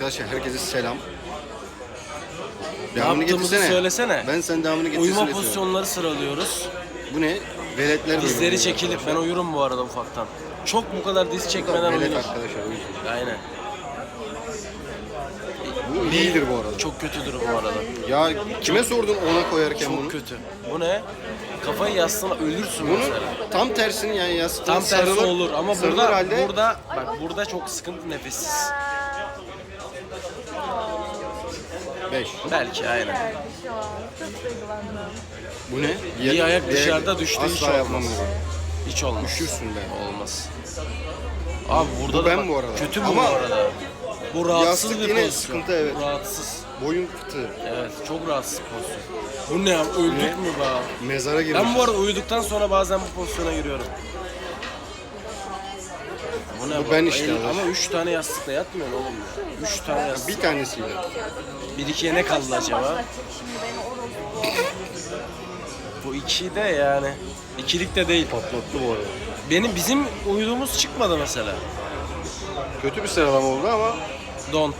Arkadaşlar herkese selam. Ne Devamını yaptığımızı getirsene. söylesene. Ben sen devamını getirsene. Uyuma istiyorum. pozisyonları sıralıyoruz. Bu ne? Veletler bölümü. Dizleri çekilip ben uyurum bu arada ufaktan. Çok bu kadar diz çekmeden Velet arkadaşlar o yüzden. Aynen. Bu iyidir bu arada. Çok kötüdür bu arada. Ya kime sordun ona koyarken Çok bunu? kötü. Bu ne? Kafayı yastığına ölürsün Bunun mesela. tam tersini yani yastığa Tam tersi sarılır, olur ama sarılır burada halde burada bak burada çok sıkıntı nefessiz. 5. Belki aynen. Geldi şu an. Çok duygulandım. Bu ne? Bir ayak diğer- dışarıda düştü hiç Asla yapmam olmaz. bunu. Hiç olmaz. Üşürsün be. Olmaz. Abi burada Bu da ben bak, bu arada. Kötü bu Ama bu arada. Bu rahatsız yastık bir yine pozisyon. sıkıntı, evet. Bu rahatsız. Boyun fıtığı. Evet çok rahatsız bir pozisyon. Bu ne ya? Öldük mü be? Mezara girmiş. Ben bu arada uyuduktan sonra bazen bu pozisyona giriyorum. Bu ne Bu bak? ben işte El- arkadaş. Ama 3 tane yastıkla yatmıyor oğlum ya. 3 tane yastık. Bir tanesiyle. Bir ikiye ne kaldı acaba? Başlatacak şimdi beni orası. Bu iki de yani. İkilik de değil. Patlattı bu arada. Benim bizim uyuduğumuz çıkmadı mesela. Kötü bir sıralama oldu ama Don't.